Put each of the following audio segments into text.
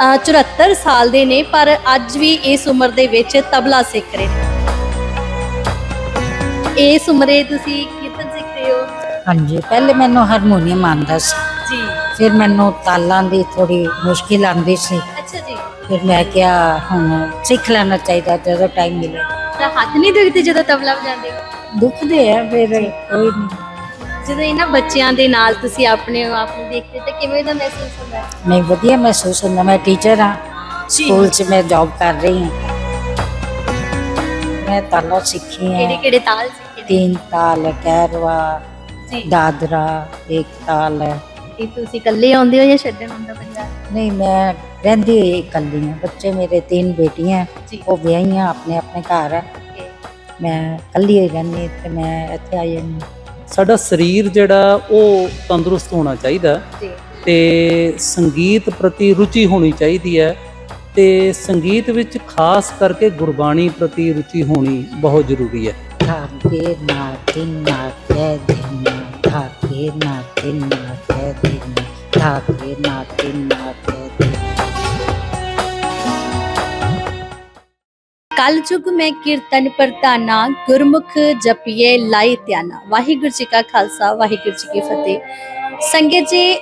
ਅ, 74 ਸਾਲ ਦੇ ਨੇ ਪਰ ਅੱਜ ਵੀ ਇਸ ਉਮਰ ਦੇ ਵਿੱਚ ਤਬਲਾ ਸਿੱਖ ਰਹੇ ਨੇ। ਇਸ ਉਮਰੇ ਤੁਸੀਂ ਕੀਰਤਨ ਸਿੱਖ ਰਹੇ ਹੋ? ਹਾਂਜੀ ਪਹਿਲੇ ਮੈਨੂੰ ਹਾਰਮੋਨੀਅਮ ਆਉਂਦਾ ਸੀ। ਜੀ। ਫਿਰ ਮੈਨੂੰ ਤਾਲਾਂ ਦੀ ਥੋੜੀ ਮੁਸ਼ਕਿਲ ਆਉਂਦੀ ਸੀ। ਅੱਛਾ ਜੀ। ਫਿਰ ਮੈਂ ਕਿਹਾ ਹੁਣ ਸਿੱਖ ਲੈਣਾ ਚਾਹੀਦਾ ਜਦੋਂ ਟਾਈਮ ਮਿਲੇ। ਤਾਂ ਹੱਥ ਨਹੀਂ ਦੁਖਦੇ ਜਦੋਂ ਤਬਲਾ ਵਜਾਉਂਦੇ? ਦੁਖਦੇ ਆ ਫਿਰ ਕੋਈ ਨਹੀਂ। ਜਦੋਂ ਇਹਨਾਂ ਬੱਚਿਆਂ ਦੇ ਨਾਲ ਤੁਸੀਂ ਆਪਣੇ ਆਪ ਨੂੰ ਦੇਖਦੇ ਤਾਂ ਕਿਵੇਂ ਦਾ ਮਹਿਸੂਸ ਹੁੰਦਾ ਨਹੀਂ ਵਧੀਆ ਮਹਿਸੂਸ ਹੁੰਦਾ ਮੈਂ ਟੀਚਰ ਹਾਂ। ਸਕੂਲ 'ਚ ਮੈਂ ਜੌਬ ਕਰ ਰਹੀ ਹਾਂ। ਮੈਂ ਤਾਲੋਂ ਸਿੱਖੀ ਹੈ ਕਿਹੜੇ ਕਿਹੜੇ ਤਾਲ ਸਿੱਖੇ ਤਿੰਨ ਤਾਲ ਕਹਿਰਵਾ ਦਾਦਰਾ ਇੱਕ ਤਾਲ ਹੈ। ਕੀ ਤੁਸੀਂ ਇਕੱਲੇ ਆਉਂਦੇ ਹੋ ਜਾਂ ਛੱਡਣ ਆਉਂਦਾ ਪੰਜਾਬ ਨਹੀਂ ਮੈਂ ਰਹਿੰਦੀ ਹੋਈ ਇਕੱਲੀ ਹਾਂ। ਬੱਚੇ ਮੇਰੇ ਤਿੰਨ ਬੇਟੀਆਂ ਉਹ ਵਿਆਹੀਆਂ ਆਪਣੇ ਆਪਣੇ ਘਰ ਹੈ। ਮੈਂ ਇਕੱਲੀ ਹੀ ਰਹਿੰਦੀ ਤੇ ਮੈਂ ਇੱਥੇ ਆਈ ਹਾਂ। ਸਾਡਾ ਸਰੀਰ ਜਿਹੜਾ ਉਹ ਤੰਦਰੁਸਤ ਹੋਣਾ ਚਾਹੀਦਾ ਤੇ ਸੰਗੀਤ ਪ੍ਰਤੀ ਰੁਚੀ ਹੋਣੀ ਚਾਹੀਦੀ ਹੈ ਤੇ ਸੰਗੀਤ ਵਿੱਚ ਖਾਸ ਕਰਕੇ ਗੁਰਬਾਣੀ ਪ੍ਰਤੀ ਰੁਚੀ ਹੋਣੀ ਬਹੁਤ ਜ਼ਰੂਰੀ ਹੈ। ਧਾਕੇ ਨਾ ਕਲ ਯੁਗ ਮੈਂ ਕੀਰਤਨ ਪ੍ਰਧਾਨਾ, ਗੁਰਮੁਖ ਜਪੀਏ ਲਾਈ ਧਿਆਨਾ। ਵਾਹਿਗੁਰੂ ਜੀ ਕਾ ਖਾਲਸਾ, ਵਾਹਿਗੁਰੂ ਜੀ ਕੀ ਫਤਿਹ। ਸੰਗਤ ਜੀ,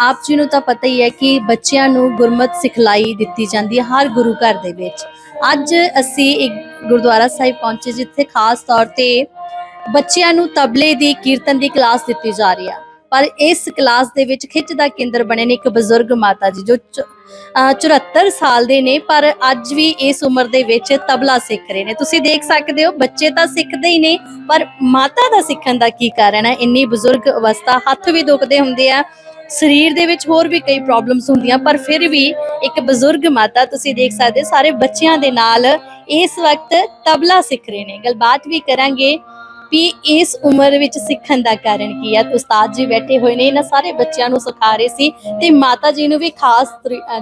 ਆਪ ਜੀ ਨੂੰ ਤਾਂ ਪਤਾ ਹੀ ਹੈ ਕਿ ਬੱਚਿਆਂ ਨੂੰ ਗੁਰਮਤ ਸਿਖਲਾਈ ਦਿੱਤੀ ਜਾਂਦੀ ਹੈ ਹਰ ਗੁਰੂ ਘਰ ਦੇ ਵਿੱਚ। ਅੱਜ ਅਸੀਂ ਇੱਕ ਗੁਰਦੁਆਰਾ ਸਾਹਿਬ ਪਹੁੰਚੇ ਜਿੱਥੇ ਖਾਸ ਤੌਰ ਤੇ ਬੱਚਿਆਂ ਨੂੰ ਤਬਲੇ ਦੀ, ਕੀਰਤਨ ਦੀ ਕਲਾਸ ਦਿੱਤੀ ਜਾ ਰਹੀ ਹੈ ਪਰ ਇਸ ਕਲਾਸ ਦੇ ਵਿੱਚ ਖਿੱਚ ਦਾ ਕੇਂਦਰ ਬਣੇ ਨੇ ਇੱਕ ਬਜ਼ੁਰਗ ਮਾਤਾ ਜੀ ਜੋ ਚ- 74 ਸਾਲ ਦੇ ਨੇ ਪਰ ਅੱਜ ਵੀ ਇਸ ਉਮਰ ਦੇ ਵਿੱਚ ਤਬਲਾ ਸਿੱਖ ਰਹੇ ਨੇ। ਤੁਸੀਂ ਦੇਖ ਸਕਦੇ ਹੋ ਬੱਚੇ ਤਾਂ ਸਿੱਖਦੇ ਹੀ ਨੇ ਪਰ ਮਾਤਾ ਦਾ ਸਿੱਖਣ ਦਾ ਕੀ ਕਾਰਨ ਹੈ? ਇੰਨੀ ਬਜ਼ੁਰਗ ਅਵਸਥਾ ਹੱਥ ਵੀ ਦੁਖਦੇ ਹੁੰਦੇ ਆ ਸਰੀਰ ਦੇ ਵਿੱਚ ਹੋਰ ਵੀ ਕਈ ਪ੍ਰੋਬਲਮਸ ਹੁੰਦੀਆਂ ਪਰ ਫਿਰ ਵੀ ਇੱਕ ਬਜ਼ੁਰਗ ਮਾਤਾ ਤੁਸੀਂ ਦੇਖ ਸਕਦੇ ਹੋ, ਸਾਰੇ ਬੱਚਿਆਂ ਦੇ ਨਾਲ ਇਸ ਵਕਤ ਤਬਲਾ ਸਿੱਖ ਰਹੇ ਨੇ। ਗੱਲਬਾਤ ਵੀ ਕਰਾਂਗੇ ਵੀ ਇਸ ਉਮਰ ਵਿੱਚ ਸਿੱਖਣ ਦਾ ਕਾਰਨ ਕੀ ਹੈ ਉਸਤਾਦ ਜੀ ਬੈਠੇ ਹੋਏ ਨੇ ਇਹਨਾਂ ਸਾਰੇ ਬੱਚਿਆਂ ਨੂੰ ਸਿਖਾ ਰਹੇ ਸੀ ਤੇ ਮਾਤਾ ਜੀ ਨੂੰ ਵੀ ਖਾਸ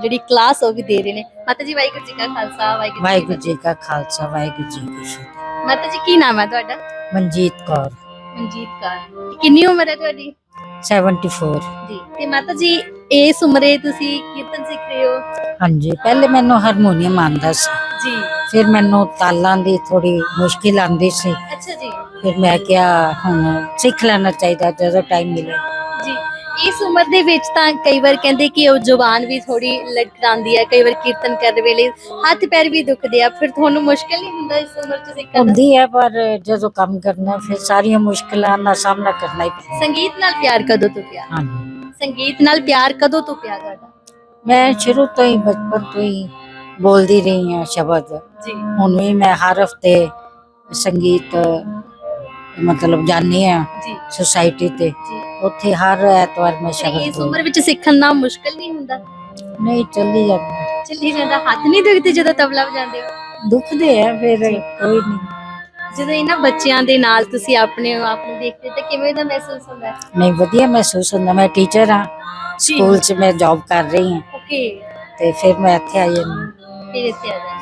ਜਿਹੜੀ ਕਲਾਸ ਉਹ ਵੀ ਦੇ ਰਹੇ ਨੇ। ਮਾਤਾ ਜੀ ਵਾਹਿਗੁਰੂ ਜੀ ਕਾ ਖਾਲਸਾ ਵਾਹਿਗੁਰੂ ਜੀ ਕਾ ਖਾਲਸਾ ਵਾਹਿਗੁਰੂ ਜੀ ਕੀ ਫਤਿਹ। ਮਾਤਾ ਜੀ ਕੀ ਨਾਮ ਹੈ ਤੁਹਾਡਾ? ਮਨਜੀਤ ਕੌਰ। ਮਨਜੀਤ ਕੌਰ। ਕਿੰਨੀ ਉਮਰ ਹੈ ਤੁਹਾਡੀ? 74 ਜੀ ਤੇ ਮਾਤਾ ਜੀ ਇਸ ਉਮਰੇ ਤੁਸੀਂ ਕੀਰਤਨ ਸਿੱਖ ਰਹੇ ਹੋ? ਹਾਂਜੀ ਪਹਿਲੇ ਮੈਨੂੰ ਹਾਰਮੋਨੀਅਮ ਆਂਦਾ ਸੀ। ਜੀ। ਫਿਰ ਮੈਨੂੰ ਤਾਲਾਂ ਦੀ ਥੋੜੀ ਮੁਸ਼ਕਿਲ ਆਂਦੀ ਸੀ। ਅੱਛਾ ਫਿਰ ਮੈਂ ਕਿਹਾ ਹੁਣ ਸਿੱਖ ਲੈਣਾ ਚਾਹੀਦਾ ਜਦੋਂ ਟਾਈਮ ਮਿਲੇ। ਜੀ ਇਸ ਉਮਰ ਦੇ ਵਿੱਚ ਤਾਂ ਕਈ ਵਾਰ ਕਹਿੰਦੇ ਕਿ ਉਹ ਜ਼ੁਬਾਨ ਵੀ ਥੋੜੀ ਲਟਕਾਉਂਦੀ ਹੈ ਕਈ ਵਾਰ ਕੀਰਤਨ ਕਰਨ ਵੇਲੇ ਹੱਥ ਪੈਰ ਵੀ ਦੁਖਦੇ ਆ ਫਿਰ ਤੁਹਾਨੂੰ ਮੁਸ਼ਕਲ ਨਹੀਂ ਹੁੰਦਾ ਇਸ ਉਮਰ 'ਚ ਸਿੱਖਣ ਦਾ? ਹੁੰਦੀ ਹੈ ਪਰ ਜਦੋਂ ਕੰਮ ਕਰਨਾ ਫਿਰ ਸਾਰੀਆਂ ਮੁਸ਼ਕਲਾਂ ਦਾ ਸਾਹਮਣਾ ਕਰਨਾ ਹੀ ਪੈਂਦਾ। ਸੰਗੀਤ ਨਾਲ ਪਿਆਰ ਕਦੋਂ ਤੋਂ ਪਿਆ ਹਾਂਜੀ। ਸੰਗੀਤ ਨਾਲ ਪਿਆਰ ਕਦੋਂ ਤੋਂ ਪਿਆ ਤੁਹਾਡਾ? ਮੈਂ ਸ਼ੁਰੂ ਤੋਂ ਹੀ ਬਚਪਨ ਤੋਂ ਹੀ ਬੋਲਦੀ ਰਹੀ ਹਾਂ ਸ਼ਬਦ। ਜੀ। ਹੁਣ ਵੀ ਮੈਂ ਹਰ ਹਫ਼ਤੇ ਸੰਗੀਤ ਮਤਲਬ ਜਾਣੀ ਆ ਜੀ। ਸੁਸਾਇਟੀ ਤੇ। ਉੱਥੇ ਹਰ ਐਤਵਾਰ ਮੈਂ ਸ਼ਬਦ ਇਸ ਉਮਰ ਵਿੱਚ ਸਿੱਖਣਾ ਮੁਸ਼ਕਲ ਨਹੀਂ ਹੁੰਦਾ। ਨਹੀਂ ਚੱਲੀ ਜਾਂਦਾ। ਚੱਲੀ ਜਾਂਦਾ। ਹੱਥ ਨਹੀਂ ਦੁਖਦੇ ਜਦੋਂ ਤਬਲਾ ਵਜਾਉਂਦੇ ਹੋ? ਦੁਖਦੇ ਆ ਫਿਰ ਕੋਈ ਨਹੀਂ। ਜਦੋਂ ਇਹਨਾਂ ਬੱਚਿਆਂ ਦੇ ਨਾਲ ਤੁਸੀਂ ਆਪਣੇ ਆਪ ਨੂੰ ਦੇਖਦੇ ਤਾਂ ਕਿਵੇਂ ਦਾ ਮਹਿਸੂਸ ਹੁੰਦਾ? ਨਹੀਂ ਵਧੀਆ ਮਹਿਸੂਸ ਹੁੰਦਾ। ਮੈਂ ਟੀਚਰ ਹਾਂ। ਸਕੂਲ 'ਚ ਮੈਂ ਜੌਬ ਕਰ ਰਹੀ ਹਾਂ। ਓਕੇ ਤੇ ਫਿਰ ਮੈਂ ਇੱਥੇ ਆਈ ਹਾਂ। ਫਿਰ ਇੱਥੇ ਆ ਜਾਂਦੇ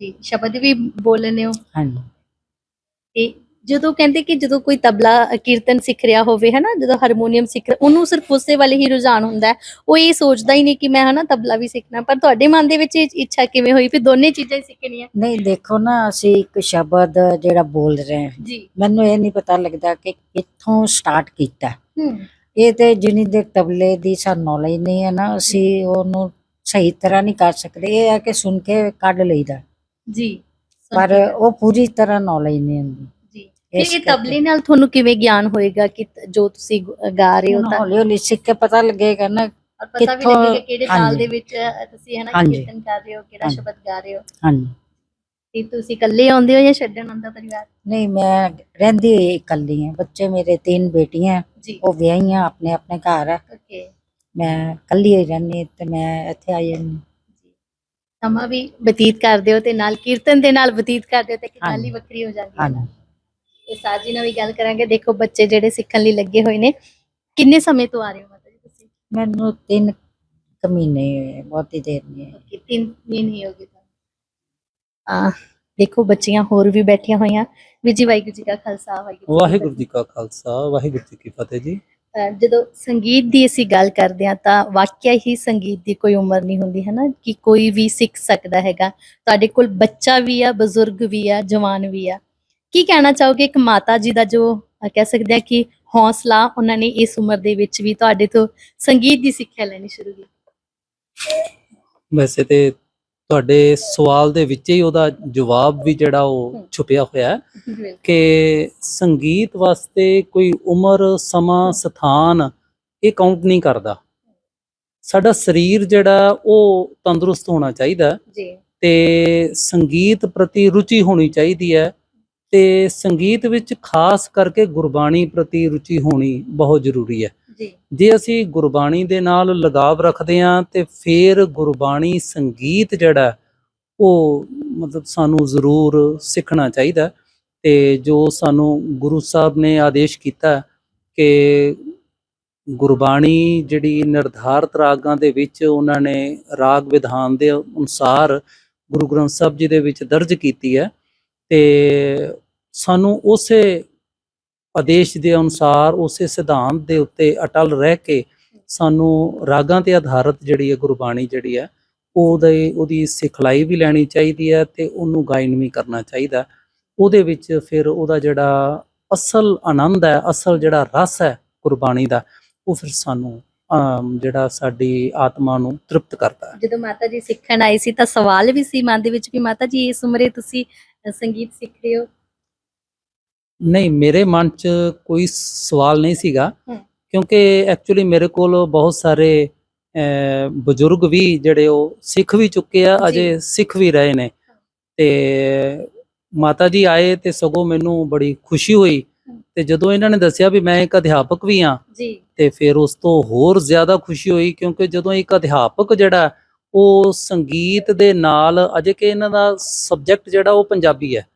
ਜੀ ਸ਼ਬਦ ਵੀ ਬੋਲ ਲੈਂਦੇ ਹੋ। ਹਾਂਜੀ। ਤੇ ਜਦੋਂ ਕਹਿੰਦੇ ਕਿ ਜਦੋਂ ਕੋਈ ਤਬਲਾ ਕੀਰਤਨ ਸਿੱਖ ਰਿਹਾ ਹੋਵੇ ਹਨਾ ਜਦੋਂ ਹਾਰਮੋਨੀਅਮ ਸਿੱਖ ਉਹਨੂੰ ਸਿਰਫ ਉਸੇ ਵਾਲੇ ਹੀ ਰੁਝਾਨ ਹੁੰਦਾ ਉਹ ਇਹ ਸੋਚਦਾ ਹੀ ਨਹੀਂ ਕਿ ਮੈਂ ਹਨਾ ਤਬਲਾ ਵੀ ਸਿੱਖਣਾ। ਪਰ ਤੁਹਾਡੇ ਮਨ ਦੇ ਵਿੱਚ ਇਹ ਇੱਛਾ ਕਿਵੇਂ ਹੋਈ ਵੀ ਦੋਨੇ ਚੀਜ਼ਾਂ ਹੀ ਸਿੱਖਣੀਆਂ? ਨਹੀਂ ਦੇਖੋ ਨਾ ਅਸੀਂ ਇੱਕ ਸ਼ਬਦ ਜਿਹੜਾ ਬੋਲ ਰਹੇ ਹਾਂ। ਜੀ। ਮੈਨੂੰ ਇਹ ਨਹੀਂ ਪਤਾ ਲੱਗਦਾ ਕਿ ਕਿੱਥੋਂ ਸਟਾਰਟ ਕੀਤਾ। ਇਹ ਤੇ ਜਿੰਨੀ ਦੇ ਤਬਲੇ ਦੀ ਸਾਨੂੰ ਨੌਲੇਜ ਨਹੀਂ ਹੈ ਨਾ ਅਸੀਂ ਉਹਨੂੰ ਸਹੀ ਤਰ੍ਹਾਂ ਨਹੀਂ ਕਰ ਸਕਦੇ। ਇਹ ਹੈ ਕਿ ਸੁਣ ਕੇ ਕੱਢ ਲਈਦਾ। ਜੀ ਪਰ ਉਹ ਪੂਰੀ ਤਰ੍ਹਾਂ ਨੌਲੇਜ ਨਹੀਂ ਹੁੰਦੀ। ਜੀ। ਇਸ ਇਹ ਕਰਕੇ। ਤਬਲੇ ਨਾਲ ਤੁਹਾਨੂੰ ਕਿਵੇਂ ਗਿਆਨ ਹੋਏਗਾ ਕਿ ਤ- ਜੋ ਤੁਸੀਂ ਗ- ਗਾ ਰਹੇ ਹੋ ਤਾਂ ਹੌਲੀ ਹੌਲੀ ਸਿੱਖ ਕੇ ਪਤਾ ਲੱਗੇਗਾ ਨਾ ਔਰ ਪਤਾ ਵੀ ਕਿੱਥੋਂ- ਲੱਗੇਗਾ ਕਿਹੜੇ ਤਾਲ ਹਾਂਜੀ। ਦੇ ਵਿੱਚ ਅ, ਤੁਸੀਂ ਹਨਾ ਹਾਂਜੀ। ਕੀਰਤਨ ਕਰ ਰਹੇ ਹੋ ਕਿਹੜਾ ਹਾਂਜੀ। ਸ਼ਬਦ ਗਾ ਰਹੇ ਹੋ। ਹਾਂਜੀ। ਤੇ ਤੁਸੀਂ ਇਕੱਲੇ ਆਉਂਦੇ ਹੋ ਜਾਂ ਛੱਡਣ ਆਉਂਦਾ ਪਰਿਵਾਰ? ਨਹੀਂ ਮੈਂ ਰਹਿੰਦੀ ਹੋਈ ਇਕੱਲੀ ਹਾਂ। ਬੱਚੇ ਮੇਰੇ ਤਿੰਨ ਬੇਟੀਆਂ ਜੀ। ਉਹ ਵਿਆਹੀਆਂ ਆਪਣੇ ਆਪਣੇ ਘਰ ਹੈ ਓਕੇ ਮੈਂ ਇਕੱਲੀ ਹੀ ਰਹਿੰਦੀ ਤੇ ਮੈਂ ਇੱਥੇ ਆਈ ਹਾਂ। ਸਮਾਂ ਵੀ ਬਤੀਤ ਕਰਦੇ ਹੋ ਤੇ ਨਾਲ ਕੀਰਤਨ ਦੇ ਨਾਲ ਬਤੀਤ ਕਰਦੇ ਹੋ ਤੇ ਇੱਕ ਗੱਲ ਹੀ। ਵੱਖਰੀ ਹੋ ਜਾਂਦੀ ਹੈ। ਹਾਂਜੀ। ਇਹ ਸਾਜ ਜੀ ਨਾਲ ਵੀ ਗੱਲ ਕਰਾਂਗੇ ਦੇਖੋ ਬੱਚੇ ਜਿਹੜੇ ਸਿੱਖਣ ਲਈ ਲੱਗੇ ਹੋਏ ਨੇ ਕਿੰਨੇ ਸਮੇਂ ਤੋਂ ਆ ਰਹੇ ਹੋ ਮਾਤਾ ਜੀ ਤੁਸੀਂ? ਮੈਨੂੰ ਤਿੰਨ ਕੁ ਮਹੀਨੇ ਹੋਏ, ਬਹੁਤੀ ਦੇਰ ਨਹੀਂ ਹੋਈ। ਓਕੇ ਤਿੰਨ ਮਹੀਨੇ ਹੋ ਗਏ ਤੁਹਾਨੂੰ। ਆ ਦੇਖੋ ਬੱਚੀਆਂ ਹੋਰ ਵੀ ਬੈਠੀਆਂ ਹੋਈਆਂ। ਵੀ ਜੀ ਵਾਹਿਗੁਰੂ ਜੀ ਕਾ ਖਾਲਸਾ ਵਾਹਿਗੁਰੂ ਜੀ ਕਾ ਖਾਲਸਾ ਵਾਹਿਗੁਰੂ ਜੀ ਕੀ ਫਤਿਹ ਜੀ। ਅਹ ਜਦੋਂ ਸੰਗੀਤ ਦੀ ਅਸੀਂ ਗੱਲ ਕਰਦੇ ਹਾਂ ਤਾਂ ਵਾਕਿਆ ਹੀ ਸੰਗੀਤ ਦੀ ਕੋਈ ਉਮਰ ਨਹੀਂ ਹੁੰਦੀ ਹੈ ਨਾ ਕਿ ਕੋਈ ਵੀ ਸਿੱਖ ਸਕਦਾ ਹੈਗਾ। ਤੁਹਾਡੇ ਕੋਲ ਬੱਚਾ ਵੀ ਆ, ਬਜ਼ੁਰਗ ਵੀ ਆ, ਜਵਾਨ ਵੀ ਆ। ਕੀ ਕਹਿਣਾ ਚਾਹੋਗੇ ਇੱਕ ਮਾਤਾ ਜੀ ਦਾ ਜੋ ਕਹਿ ਸਕਦੇ ਆ ਕਿ ਹੌਸਲਾ, ਉਹਨਾਂ ਨੇ ਇਸ ਉਮਰ ਦੇ ਵਿੱਚ ਵੀ ਤੁਹਾਡੇ ਤੋਂ ਸੰਗੀਤ ਦੀ ਸਿੱਖਿਆ ਲੈਣੀ ਸ਼ੁਰੂ ਕੀਤੀ? ਵੈਸੇ ਤੇ ਤੁਹਾਡੇ ਸਵਾਲ ਦੇ ਵਿੱਚ ਹੀ ਉਹਦਾ ਜਵਾਬ ਵੀ ਜਿਹੜਾ ਉਹ। ਛੁਪਿਆ ਹੋਇਆ ਹੈ ਕਿ ਸੰਗੀਤ ਵਾਸਤੇ ਕੋਈ ਉਮਰ ਸਮਾਂ ਸਥਾਨ ਇਹ ਕਾਊਂਟ ਨਹੀਂ ਕਰਦਾ। ਸਾਡਾ ਸਰੀਰ ਜਿਹੜਾ ਉਹ ਤੰਦਰੁਸਤ ਹੋਣਾ ਚਾਹੀਦਾ ਜੀ। ਤੇ ਸੰਗੀਤ ਪ੍ਰਤੀ ਰੁਚੀ ਹੋਣੀ ਚਾਹੀਦੀ ਹੈ ਤੇ ਸੰਗੀਤ ਵਿੱਚ ਖਾਸ ਕਰਕੇ ਗੁਰਬਾਣੀ ਪ੍ਰਤੀ ਰੁਚੀ ਹੋਣੀ ਬਹੁਤ ਜ਼ਰੂਰੀ ਹੈ। ਜੇ ਅਸੀਂ ਗੁਰਬਾਣੀ ਦੇ ਨਾਲ ਲਗਾਵ ਰੱਖਦੇ ਹਾਂ ਤੇ ਫਿਰ ਗੁਰਬਾਣੀ ਸੰਗੀਤ ਜਿਹੜਾ ਉਹ ਮਤਲਬ ਸਾਨੂੰ ਜ਼ਰੂਰ ਸਿੱਖਣਾ ਚਾਹੀਦਾ ਹੈ। ਤੇ ਜੋ ਸਾਨੂੰ ਗੁਰੂ ਸਾਹਿਬ ਨੇ ਆਦੇਸ਼ ਕੀਤਾ ਕਿ ਗੁਰਬਾਣੀ ਜਿਹੜੀ ਨਿਰਧਾਰਤ ਰਾਗਾਂ ਦੇ ਵਿੱਚ ਉਹਨਾਂ ਨੇ ਰਾਗ ਵਿਧਾਨ ਦੇ ਅਨੁਸਾਰ ਗੁਰੂ ਗ੍ਰੰਥ ਸਾਹਿਬ ਜੀ ਦੇ ਵਿੱਚ ਦਰਜ ਕੀਤੀ ਹੈ ਤੇ ਸਾਨੂੰ ਉਸੇ ਆਦੇਸ਼ ਦੇ ਅਨੁਸਾਰ ਉਸੇ ਸਿਧਾਂਤ ਦੇ ਉੱਤੇ ਅਟਲ ਰਹਿ ਕੇ ਸਾਨੂੰ ਰਾਗਾਂ ਤੇ ਆਧਾਰਿਤ ਜਿਹੜੀ ਹੈ ਗੁਰਬਾਣੀ ਜਿਹੜੀ ਹੈ, ਉਹਦੇ, ਉਹਦੀ ਸਿਖਲਾਈ ਵੀ ਲੈਣੀ ਚਾਹੀਦੀ ਹੈ ਤੇ ਉਹਨੂੰ ਗਾਇਨ ਵੀ ਕਰਨਾ ਚਾਹੀਦਾ। ਉਹਦੇ ਵਿੱਚ ਫਿਰ ਉਹਦਾ ਜਿਹੜਾ ਅਸਲ ਆਨੰਦ ਹੈ, ਅਸਲ ਜਿਹੜਾ ਰਸ ਹੈ ਗੁਰਬਾਣੀ ਦਾ, ਉਹ ਫਿਰ ਸਾਨੂੰ ਜਿਹੜਾ ਸਾਡੀ ਆਤਮਾ ਨੂੰ ਤ੍ਰਿਪਤ ਕਰਦਾ ਹੈ। ਜਦੋਂ ਮਾਤਾ ਜੀ ਸਿੱਖਣ ਆਏ ਸੀ ਤਾਂ ਸਵਾਲ ਵੀ ਸੀ ਮਨ ਦੇ ਵਿੱਚ ਵੀ, ਮਾਤਾ ਜੀ ਇਸ ਉਮਰੇ ਤੁਸੀਂ ਸੰਗੀਤ ਸਿੱਖ ਰਹੇ ਹੋ? ਨਹੀਂ ਮੇਰੇ ਮਨ 'ਚ ਕੋਈ ਸਵਾਲ ਨਹੀਂ ਸੀਗਾ। ਕਿਉਂਕਿ ਐਕਚੁਅਲੀ ਮੇਰੇ ਕੋਲ ਬਹੁਤ ਸਾਰੇ ਬਜ਼ੁਰਗ ਵੀ ਜਿਹੜੇ ਉਹ ਸਿੱਖ ਵੀ ਚੁੱਕੇ ਆ। ਅਜੇ ਸਿੱਖ ਵੀ ਰਹੇ ਨੇ ਤੇ ਮਾਤਾ ਜੀ ਆਏ ਤੇ ਸਗੋਂ ਮੈਨੂੰ ਬੜੀ ਖੁਸ਼ੀ ਹੋਈ। ਤੇ ਜਦੋਂ ਇਹਨਾਂ ਨੇ ਦੱਸਿਆ ਵੀ ਮੈਂ ਇੱਕ ਅਧਿਆਪਕ ਵੀ ਜੀ ਤੇ ਫਿਰ ਉਸ ਤੋਂ ਹੋਰ ਜ਼ਿਆਦਾ ਖੁਸ਼ੀ ਹੋਈ ਕਿਉਂਕਿ ਜਦੋਂ ਇੱਕ ਅਧਿਆਪਕ ਜਿਹੜਾ ਉਹ ਸੰਗੀਤ ਦੇ ਨਾਲ ਅਜੇ ਕਿ ਇਹਨਾਂ ਦਾ ਸਬਜੈਕਟ ਜਿਹੜਾ ਉਹ ਪੰਜਾਬੀ ਹੈ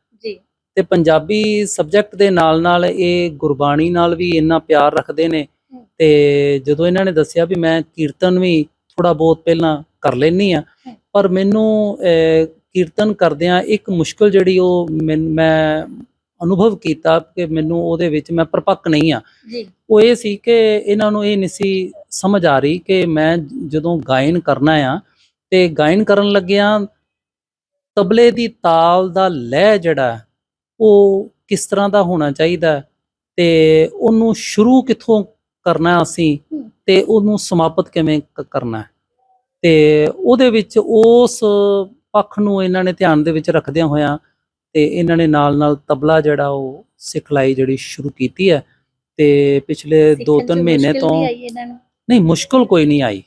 ਤੇ ਪੰਜਾਬੀ ਸਬਜੈਕਟ ਦੇ ਨਾਲ ਨਾਲ ਇਹ ਗੁਰਬਾਣੀ ਨਾਲ ਵੀ ਇੰਨਾ ਪਿਆਰ ਰੱਖਦੇ ਨੇ। ਤੇ ਜਦੋਂ ਇਹਨਾਂ ਨੇ ਦੱਸਿਆ ਵੀ ਮੈਂ ਕੀਰਤਨ ਵੀ ਥੋੜਾ ਬਹੁਤ ਪਹਿਲਾਂ ਕਰ ਲੈਣੀ ਆ। ਪਰ ਮੈਨੂੰ ਕੀਰਤਨ ਕਰਦਿਆਂ ਇੱਕ ਮੁਸ਼ਕਲ ਜਿਹੜੀ ਉਹ ਮੈਂ ਅਨੁਭਵ ਕੀਤਾ ਕਿ ਮੈਨੂੰ ਉਹਦੇ ਵਿੱਚ ਮੈਂ ਪਰਪੱਕ ਨਹੀਂ ਆ ਉਹ ਇਹ ਸੀ ਕਿ ਇਹਨਾਂ ਨੂੰ ਇਹ ਨਹੀਂ ਸੀ ਸਮਝ ਆ ਰਹੀ ਕਿ ਮੈਂ ਜਦੋਂ ਗਾਇਨ ਕਰਨਾ ਆ ਤੇ ਗਾਇਨ ਕਰਨ ਲੱਗਿਆਂ ਤਬਲੇ ਦੀ ਤਾਲ ਦਾ ਲੈਅ ਜਿਹੜਾ ਉਹ ਕਿਸ ਤਰ੍ਹਾਂ ਦਾ ਹੋਣਾ ਚਾਹੀਦਾ ਤੇ ਉਹਨੂੰ ਸ਼ੁਰੂ ਕਿੱਥੋਂ ਕਰਨਾ ਅਸੀਂ। ਤੇ ਉਹਨੂੰ ਸਮਾਪਤ ਕਿਵੇਂ ਕਰਨਾ ਤੇ ਉਹਦੇ ਵਿੱਚ ਉਸ ਪੱਖ ਨੂੰ ਇਹਨਾਂ ਨੇ ਧਿਆਨ ਦੇ ਵਿੱਚ ਰੱਖਦਿਆਂ ਹੋਇਆਂ ਤੇ ਇਹਨਾਂ ਨੇ ਨਾਲ ਨਾਲ ਤਬਲਾ ਜਿਹੜਾ ਉਹ ਸਿਖਲਾਈ ਜਿਹੜੀ ਸ਼ੁਰੂ ਕੀਤੀ ਹੈ ਤੇ ਪਿਛਲੇ ਸਿੱਖਣ 'ਚ 2-3 ਮਹੀਨੇ ਤੋਂ ਨਹੀਂ ਮੁਸ਼ਕਲ ਕੋਈ ਨਹੀਂ ਆਈ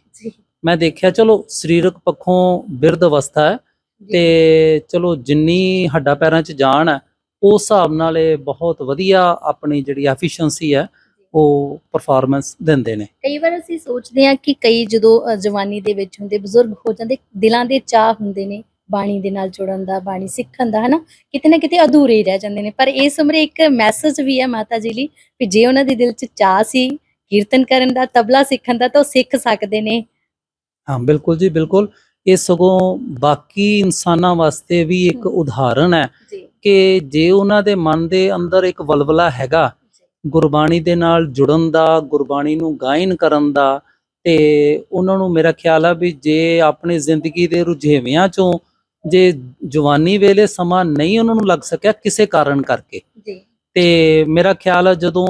ਮੈਂ ਦੇਖਿਆ ਚਲੋ ਸਰੀਰਕ ਪੱਖੋਂ ਬਿਰਧ ਅਵਸਥਾ ਹੈ। ਤੇ ਚਲੋ ਜਿੰਨੀ ਹੱਡਾਂ ਪੈਰਾਂ 'ਚ ਜਾਨ ਹੈ ਉਸ ਹਿਸਾਬ ਨਾਲ ਇਹ ਬਹੁਤ ਵਧੀਆ ਆਪਣੀ ਜਿਹੜੀ ਐਫੀਸ਼ੀਐਂਸੀ ਹੈ ਉਹ ਪਰਫਾਰਮੈਂਸ ਦਿੰਦੇ ਨੇ। ਕਈ ਵਾਰ ਅਸੀਂ ਸੋਚਦੇ ਹਾਂ ਕਿ ਕਈ ਜਦੋਂ ਅ, ਜਵਾਨੀ ਦੇ ਵਿੱਚ ਹੁੰਦੇ ਬਜ਼ੁਰਗ ਹੋ ਜਾਂਦੇ ਦਿਲਾਂ ਦੇ ਚਾਹ ਹੁੰਦੇ ਨੇ ਬਾਣੀ ਦੇ ਨਾਲ ਜੁੜਨ ਦਾ ਬਾਣੀ ਸਿੱਖਣ ਦਾ ਹਨਾ? ਕਿਤੇ ਨਾ ਕਿਤੇ ਅਧੂਰੇ ਹੀ ਰਹਿ ਜਾਂਦੇ ਨੇ। ਪਰ ਇਸ ਉਮਰੇ ਇੱਕ ਮੈਸੇਜ ਵੀ ਹੈ ਮਾਤਾ ਜੀ ਲਈ ਕਿ ਜੇ ਉਹਨਾਂ ਦੇ ਦਿਲ 'ਚ ਚਾਹ ਸੀ ਕੀਰਤਨ ਕਰਨ ਦਾ ਤਬਲਾ ਸਿੱਖਣ ਦਾ ਤਾਂ ਉਹ ਸਿੱਖ ਸਕਦੇ ਨੇ। ਹਾਂ ਬਿਲਕੁਲ ਜੀ ਬਿਲਕੁਲ। ਇਹ ਸਗੋਂ ਬਾਕੀ ਇਨਸਾਨਾਂ ਵਾਸਤੇ ਵੀ ਇੱਕ। ਉਦਾਹਰਣ ਹੈ। ਕਿ ਜੇ ਉਹਨਾਂ ਦੇ ਮਨ ਦੇ ਅੰਦਰ ਇੱਕ ਵਲਵਲਾ ਹੈਗਾ ਗੁਰਬਾਣੀ ਦੇ ਨਾਲ ਜੁੜਨ ਦਾ ਗੁਰਬਾਣੀ ਨੂੰ ਗਾਇਨ ਕਰਨ ਦਾ ਤੇ ਉਹਨਾਂ ਨੂੰ ਮੇਰਾ ਖਿਆਲ ਆ ਵੀ ਜੇ ਆਪਣੀ ਜ਼ਿੰਦਗੀ ਦੇ ਰੁਝੇਵਿਆਂ ਚੋਂ ਜੇ ਜਵਾਨੀ ਵੇਲੇ ਸਮਾਂ ਨਹੀਂ ਉਹਨਾਂ ਨੂੰ ਲੱਗ ਸਕਿਆ ਕਿਸੇ ਕਾਰਨ ਕਰਕੇ। ਜੀ। ਤੇ ਮੇਰਾ ਖਿਆਲ ਆ ਜਦੋਂ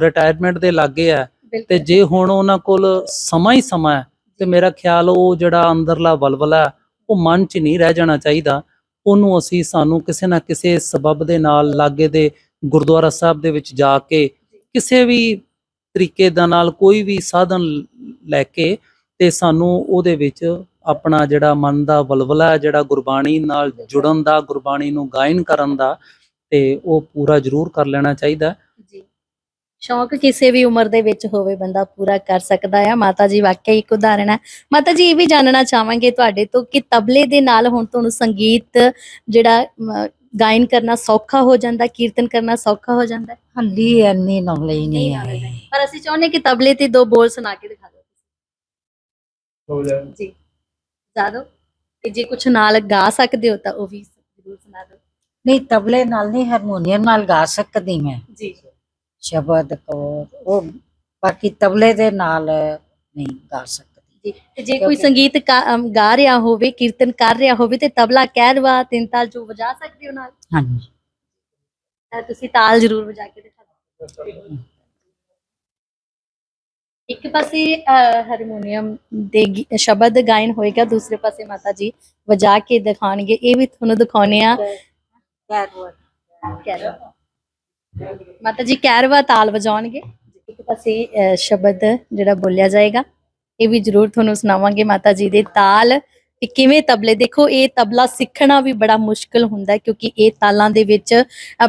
ਰਿਟਾਇਰਮੈਂਟ ਦੇ ਲੱਗੇ ਆ ਤੇ ਜੇ ਹੁਣ ਉਹਨਾਂ ਕੋਲ ਸਮਾਂ ਹੀ ਸਮਾਂ ਹੈ ਤੇ ਮੇਰਾ ਖਿਆਲ ਉਹ ਜਿਹੜਾ ਅੰਦਰਲਾ ਵਲਵਲਾ ਉਹ ਮਨ 'ਚ ਨਹੀਂ ਰਹਿ ਜਾਣਾ ਚਾਹੀਦਾ। ਉਹਨੂੰ ਅਸੀਂ ਸਾਨੂੰ ਕਿਸੇ ਨਾ ਕਿਸੇ ਸਬਬ ਦੇ ਨਾਲ ਲਾਗੇ ਦੇ ਗੁਰਦੁਆਰਾ ਸਾਹਿਬ ਦੇ ਵਿੱਚ ਜਾ ਕੇ ਕਿਸੇ ਵੀ ਤਰੀਕੇ ਦਾ ਨਾਲ ਕੋਈ ਵੀ ਸਾਧਨ ਲੈ ਕੇ ਤੇ ਸਾਨੂੰ ਉਹਦੇ ਵਿੱਚ ਆਪਣਾ ਜਿਹੜਾ ਮਨ ਦਾ ਵਲਵਲਾ, ਜਿਹੜਾ ਗੁਰਬਾਣੀ ਨਾਲ ਜੁੜਨ ਦਾ, ਗੁਰਬਾਣੀ ਨੂੰ ਗਾਇਨ ਕਰਨ ਦਾ ਤੇ ਉਹ ਪੂਰਾ ਜ਼ਰੂਰ ਕਰ ਲੈਣਾ ਚਾਹੀਦਾ। ਸ਼ੌਂਕ ਕਿਸੇ ਵੀ ਉਮਰ ਦੇ ਵਿੱਚ ਹੋਵੇ ਬੰਦਾ ਪੂਰਾ ਕਰ ਸਕਦਾ ਆ। ਮਾਤਾ ਜੀ ਵਾਕਿਆ ਇੱਕ ਉਦਾਹਰਣ ਹੈ ਮਾਤਾ ਜੀ ਇਹ ਵੀ ਜਾਣਨਾ ਚਾਹਾਂਗੇ ਤੁਹਾਡੇ ਤੋਂ ਕਿ ਤਬਲੇ ਦੇ ਨਾਲ ਹੁਣ ਤੁਹਾਨੂੰ ਸੰਗੀਤ ਜਿਹੜਾ ਗਾਇਨ ਕਰਨਾ ਸੌਖਾ ਹੋ ਜਾਂਦਾ ਕੀਰਤਨ ਕਰਨਾ ਸੌਖਾ ਹੋ ਜਾਂਦਾ? ਹੱਲੀ ਇੰਨੀ ਨੌਲੇਜ ਨਹੀਂ ਆਈ। ਪਰ ਅਸੀਂ ਚਾਹੁੰਦੇ ਕਿ ਤਬਲੇ ਤੇ ਦੋ ਬੋਲ ਸੁਣਾ ਕੇ ਦਿਖਾ ਦਿਓ। ਜੀ। ਗਾ ਦਿਓ। ਤੇ ਜੇ ਕੁਝ ਨਾਲ ਗਾ ਸਕਦੇ ਹੋ ਤਾਂ ਉਹ ਵੀ ਜ਼ਰੂਰ ਸੁਣਾ ਦਿਓ। ਨਹੀਂ ਤਬਲੇ ਨਾਲ ਨਹੀਂ ਹਾਰਮੋਨੀਅਮ ਨਾਲ ਗਾ ਸਕਦੀ ਮੈਂ। ਜੀ। ਸ਼ਬਦ ਉਹ ਬਾਕੀ ਤਬਲੇ ਦੇ ਨਾਲ ਨਹੀਂ ਗਾ ਸਕਦੀ। ਤੇ ਜੇ ਕੋਈ ਸੰਗੀਤ ਗਾ ਰਿਹਾ ਹੋਵੇ ਕੀਰਤਨ ਕਰ ਰਿਹਾ ਹੋਵੇ ਤੇ ਤਬਲਾ ਕਹਿਰਵਾ ਤਿੰਨ ਤਾਲ ਜੋ ਵਜਾ ਸਕਦੇ ਹੋ ਨਾਲ? ਹਾਂਜੀ। ਤਾਂ ਤੁਸੀਂ ਤਾਲ ਜ਼ਰੂਰ ਵਜਾ ਕੇ ਦਿਖਾ ਦਿਓ। ਇੱਕ ਪਾਸੇ ਹਾਰਮੋਨੀਅਮ ਦੇ ਸ਼ਬਦ ਗਾਇਨ ਹੋਏਗਾ ਦੂਸਰੇ ਪਾਸੇ ਮਾਤਾ ਜੀ ਵਜਾ ਕੇ ਦਿਖਾਣਗੇ ਇਹ ਵੀ ਤੁਹਾਨੂੰ ਦਿਖਾਉਣੇ ਆ। ਕੈਰਵਾ। ਮਾਤਾ ਜੀ ਕਹਿਰਵਾ ਤਾਲ ਵਜਾਉਣਗੇ। ਇੱਕ ਪਾਸੇ ਸ਼ਬਦ ਜਿਹੜਾ ਬੋਲਿਆ ਜਾਏਗਾ, ਇਹ ਵੀ ਜ਼ਰੂਰ ਤੁਹਾਨੂੰ ਸੁਣਾਵਾਂਗੇ ਮਾਤਾ ਜੀ ਦੇ ਤਾਲ। ਕਿ ਕਿਵੇਂ ਤਬਲੇ? ਦੇਖੋ, ਇਹ ਤਬਲਾ ਸਿੱਖਣਾ ਵੀ ਬੜਾ ਮੁਸ਼ਕਲ ਹੁੰਦਾ ਕਿਉਂਕਿ ਇਹ ਤਾਲਾਂ ਦੇ ਵਿੱਚ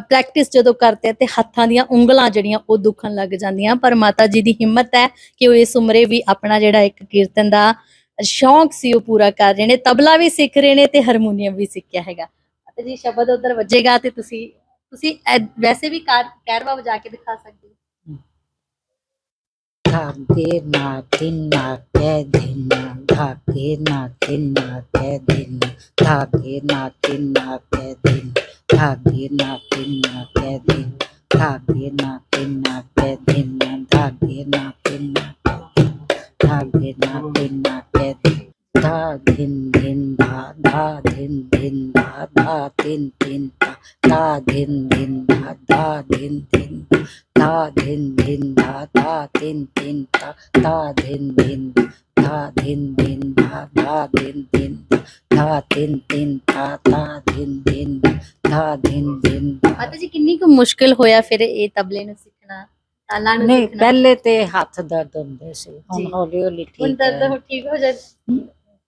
ਪ੍ਰੈਕਟਿਸ ਜਦੋਂ ਕਰਦੇ ਆ ਤੇ ਹੱਥਾਂ ਦੀਆਂ ਉਂਗਲਾਂ ਜਿਹੜੀਆਂ, ਉਹ ਦੁਖਣ ਲੱਗ ਜਾਂਦੀਆਂ। ਪਰ ਮਾਤਾ ਜੀ ਦੀ ਹਿੰਮਤ ਹੈ ਕਿ ਉਹ ਇਸ ਉਮਰੇ ਵੀ ਆਪਣਾ ਜਿਹੜਾ ਇੱਕ ਕੀਰਤਨ ਦਾ ਸ਼ੌਂਕ ਸੀ, ਉਹ ਪੂਰਾ ਕਰ ਰਹੇ ਨੇ। ਤਬਲਾ ਵੀ ਸਿੱਖ ਰਹੇ ਨੇ ਤੇ ਹਾਰਮੋਨੀਅਮ ਵੀ ਸਿੱਖਿਆ ਹੈਗਾ। ਮਾਤਾ ਜੀ, ਸ਼ਬਦ ਉਧਰ ਵੱਜੇਗਾ ਤੇ ਤੁਸੀਂ ਤੁਸੀਂ ਐ- ਵੈਸੇ ਵੀ ਕਾਰ ਕੈਰਵਾ ਵਜਾ ਕੇ ਦਿਖਾ ਸਕਦੇ ਹੋ धागे ना तिन्ना के दिन धागे ना तिन्ना के दिन धागे ना तिन्ना के दिन धागे ना तिन्ना के दिन धागे ना तिन्ना के दिन धागे ना तिन्ना के दिन धागे ना तिन्ना के दिन धा धिन धिन धा धा धिन धिन धा धा तिन तिन धा धा धिन धिन धा धा धिन धिन धा धिन धिन धा धा तिन तिन धा धा धिन धिन धा धिन धिन धा धा धिन धिन धा तिन तिन धा धा धिन धिन धा धिन धिन ਮਾਤਾ ਜੀ ਕਿੰਨੀ ਕੁ ਮੁਸ਼ਕਿਲ ਹੋਇਆ ਫਿਰ ਇਹ ਤਬਲੇ ਨੂੰ ਸਿੱਖਣਾ ਤਾਲਾਂ ਨੂੰ ਨਹੀਂ ਸਿੱਖਣਾ ਪਹਿਲੇ ਤੇ ਹੱਥ ਦਰਦ ਹੁੰਦੇ ਸੀ ਹੁਣ ਜੀ। ਹੌਲੀ ਹੌਲੀ ਹੁਣ ਠੀਕ ਦਰਦ ਹੈ ਹੁਣ ਠੀਕ ਹੋ ਜਾਏ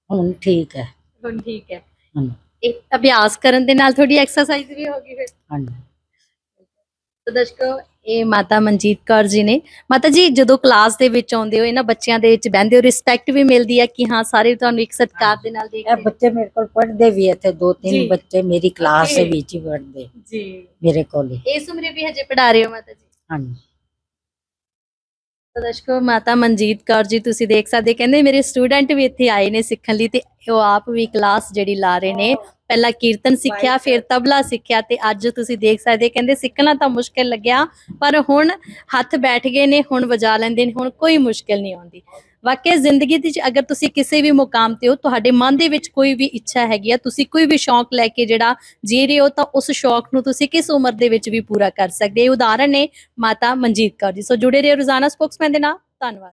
ਹੁਣ ਠੀਕ ਹੈ। ਹੁਣ ਠੀਕ ਹੈ। ਹਾਂਜੀ। ਇਹ ਅਭਿਆਸ ਕਰਨ ਦੇ ਨਾਲ ਥੋੜੀ ਐਕਸਰਸਾਈਜ਼ ਵੀ ਹੋ ਗਈ ਫਿਰ। ਹਾਂਜੀ। ਤਾਂ ਦਰਸ਼ਕੋ ਇਹ ਮਾਤਾ ਮਨਜੀਤ ਕੌਰ ਜੀ ਨੇ। ਮਾਤਾ ਜੀ ਜਦੋਂ ਕਲਾਸ ਦੇ ਵਿੱਚ ਆਉਂਦੇ ਹੋ ਇਹਨਾਂ ਬੱਚਿਆਂ ਦੇ ਵਿੱਚ ਬਹਿੰਦੇ ਹੋ ਰਿਸਪੈਕਟ ਵੀ ਮਿਲਦੀ ਹੈ ਕਿ ਹਾਂ ਸਾਰੇ ਤੁਹਾਨੂੰ ਇੱਕ ਸਤਿਕਾਰ ਦੇ ਨਾਲ ਇਹ ਦੇਖਦੇ ਬੱਚੇ ਮੇਰੇ ਕੋਲ ਪੜ੍ਹਦੇ ਵੀ ਇੱਥੇ ਦੋ ਜੀ। ਤਿੰਨ ਬੱਚੇ ਮੇਰੀ ਕਲਾਸ ਦੇ Okay. ਵਿੱਚ ਹੀ ਪੜ੍ਹਦੇ। ਜੀ। ਮੇਰੇ ਕੋਲ ਹੀ। ਇਸ ਉਮਰੇ ਵੀ ਹਜੇ ਪੜਾ ਰਹੇ ਹੋ ਮਾਤਾ ਜੀ? ਹਾਂਜੀ। ਦਰਸ਼ਕੋ ਮਾਤਾ ਮਨਜੀਤ ਕੌਰ ਜੀ ਤੁਸੀਂ ਦੇਖ ਸਕਦੇ ਕਹਿੰਦੇ ਮੇਰੇ ਸਟੂਡੈਂਟ ਵੀ ਇੱਥੇ ਆਏ ਨੇ ਸਿੱਖਣ ਲਈ ਤੇ ਉਹ ਆਪ ਵੀ ਕਲਾਸ ਜਿਹੜੀ ਲਾ ਰਹੇ ਨੇ। ਪਹਿਲਾਂ ਕੀਰਤਨ ਸਿੱਖਿਆ ਫਿਰ ਤਬਲਾ ਸਿੱਖਿਆ ਤੇ ਅੱਜ ਤੁਸੀਂ ਦੇਖ ਸਕਦੇ ਕਹਿੰਦੇ ਸਿੱਖਣਾ ਤਾਂ ਮੁਸ਼ਕਿਲ ਲੱਗਿਆ ਪਰ ਹੁਣ ਹੱਥ ਬੈਠ ਗਏ ਨੇ ਹੁਣ ਵਜਾ ਲੈਂਦੇ ਨੇ ਹੁਣ ਕੋਈ ਮੁਸ਼ਕਿਲ ਨਹੀਂ ਆਉਂਦੀ। ਵਾਕਿਆ ਜ਼ਿੰਦਗੀ ਦੇ ਵਿੱਚ ਅਗਰ ਤੁਸੀਂ ਕਿਸੇ ਵੀ ਮੁਕਾਮ ਤੇ ਹੋ, ਤੁਹਾਡੇ ਮਨ ਦੇ ਵਿੱਚ ਕੋਈ ਵੀ ਇੱਛਾ ਹੈਗੀ ਆ, ਤੁਸੀਂ ਕੋਈ ਵੀ ਸ਼ੌਂਕ ਲੈ ਕੇ ਜਿਹੜਾ ਜੀ ਰਹੇ ਹੋ, ਤਾਂ ਉਸ ਸ਼ੌਂਕ ਨੂੰ ਤੁਸੀਂ ਕਿਸ ਉਮਰ ਦੇ ਵਿੱਚ ਵੀ ਪੂਰਾ ਕਰ ਸਕਦੇ ਹੋ? ਇਹ ਉਦਾਹਰਣ ਨੇ ਮਾਤਾ ਮਨਜੀਤ ਕੌਰ ਜੀ। ਸੋ ਜੁੜੇ ਰਹੋ ਰੋਜ਼ਾਨਾ ਸਪੋਕਸਮੈਨ ਦੇ ਨਾਲ। ਧੰਨਵਾਦ।